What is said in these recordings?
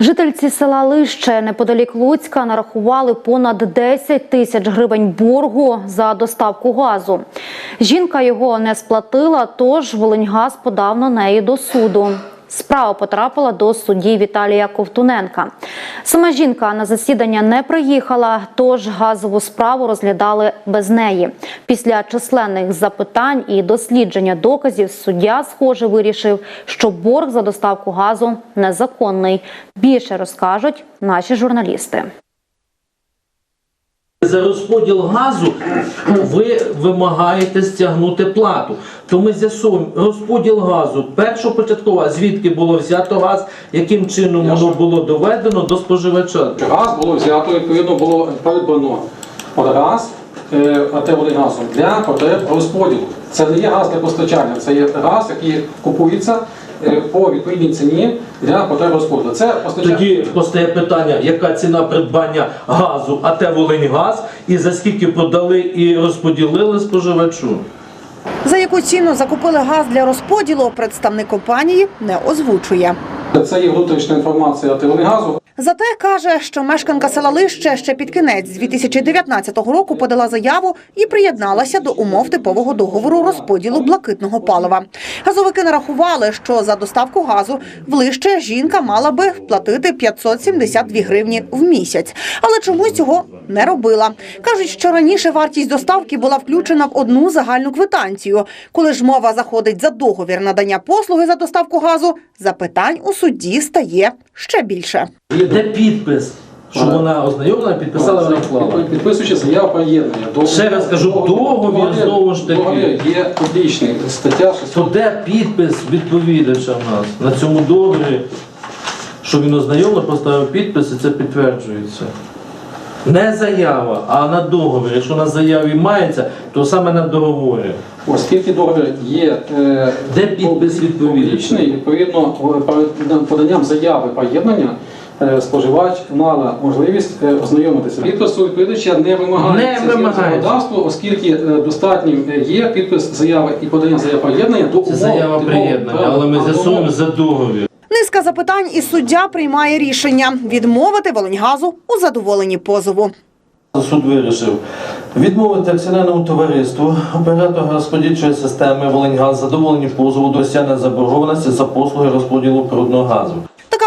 Жительці села Лище неподалік Луцька нарахували понад 10 тисяч гривень боргу за доставку газу. Жінка його не сплатила, тож Волиньгаз подав на неї до суду. Справа потрапила до судді Віталія Ковтуненка. Сама жінка на засідання не приїхала, тож газову справу розглядали без неї. Після численних запитань і дослідження доказів суддя, схоже, вирішив, що борг за доставку газу незаконний. Більше розкажуть наші журналісти. За розподіл газу ви вимагаєте стягнути плату. То ми з'ясуємо розподіл газу. Першопочаткова, звідки було взято газ, яким чином воно було доведено до споживача. Газ було взято, відповідно було придбано газ, е, АТ газом для потреб розподілу. Це не є газ для постачання, це є газ, який купується по відповідній ціні для потреб розподілу. Це постачання. Тоді постає питання, яка ціна придбання газу, а те Волиньгаз, і за скільки продали і розподілили споживачу. За яку ціну закупили газ для розподілу, представник компанії не озвучує. Це є внутрішня інформація АТ газу. Зате каже, що мешканка села Лище ще під кінець 2019 року подала заяву і приєдналася до умов типового договору розподілу блакитного палива. Газовики нарахували, що за доставку газу в Лище жінка мала би платити 572 гривні в місяць, але чомусь цього не робила. кажуть, що раніше вартість доставки була включена в одну загальну квитанцію. Коли ж мова заходить за договір надання послуги за доставку газу, запитань у судді стає ще більше. Де підпис, що вона ознайомлена, підписала, вона вклала. Підписуючи заяву про єднання. Ще раз кажу, договір знову ж таки. Договір є публічний. Стаття 600. То де підпис відповідача в нас на цьому договорі, що він ознайомив, поставив підпис і це підтверджується. Не заява, а на договорі. Якщо на заяві мається, то саме на договорі. Оскільки договір є е, Де підпис відповідача? публічний, відповідно перед поданням заяви про єднання е, споживач мала можливість е, ознайомитися. Підпису відповідача не вимагається. законодавство, оскільки е, достатнім е, є підпис заяви і подання заяви про єднання до Це умов заява приєднання, але ми з'ясуємо за договір. Низка запитань і суддя приймає рішення відмовити Волиньгазу у задоволенні позову. Суд вирішив відмовити акціонерному товариству оператора розподільчої системи Волиньгаз задоволені позову до стягнення заборгованості за послуги розподілу природного газу.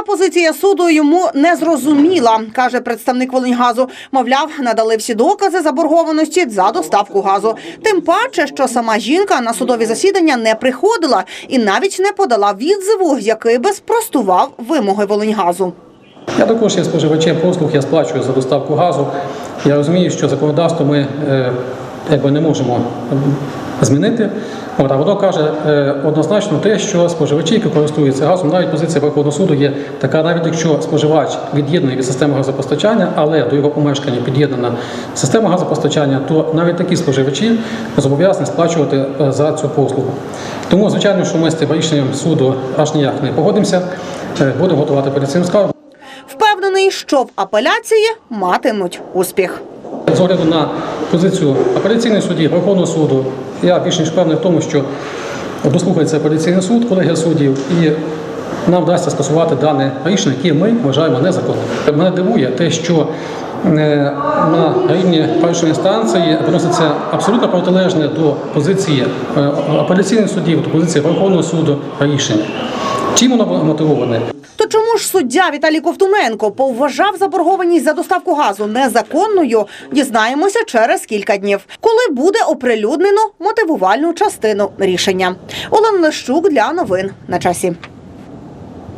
Позиція суду йому не зрозуміла, каже представник Волиньгазу. Мовляв, надали всі докази заборгованості за доставку газу. Тим паче, що сама жінка на судові засідання не приходила і навіть не подала відзиву, який би спростував вимоги Волиньгазу. Я також є споживачем послуг, я сплачую за доставку газу. Я розумію, що законодавство ми е, не можемо змінити. От, а воно каже е, однозначно те, що споживачі, які користуються газом, навіть позиція Верховного суду є така, навіть якщо споживач від'єднаний від системи газопостачання, але до його помешкання під'єднана система газопостачання, то навіть такі споживачі зобов'язані сплачувати е, за цю послугу. Тому, звичайно, що ми з цим рішенням суду аж ніяк не погодимося. Е, Будемо готувати апеляційну скаргу. Впевнений, що в апеляції матимуть успіх. З огляду на позицію апеляційної судді, Верховного суду, я більш ніж певний в тому, що дослухається апеляційний суд, колегія суддів, і нам вдасться скасувати дане рішення, яке ми вважаємо незаконним. Мене дивує те, що е, на рівні першої інстанції виноситься абсолютно протилежне до позиції е, апеляційних суддів, до позиції Верховного суду рішення. Чим воно мотивоване? То чому ж суддя Віталій Ковтуненко повважав заборгованість за доставку газу незаконною? Дізнаємося через кілька днів, коли буде оприлюднено мотивувальну частину рішення. Олена Лещук для новин на часі.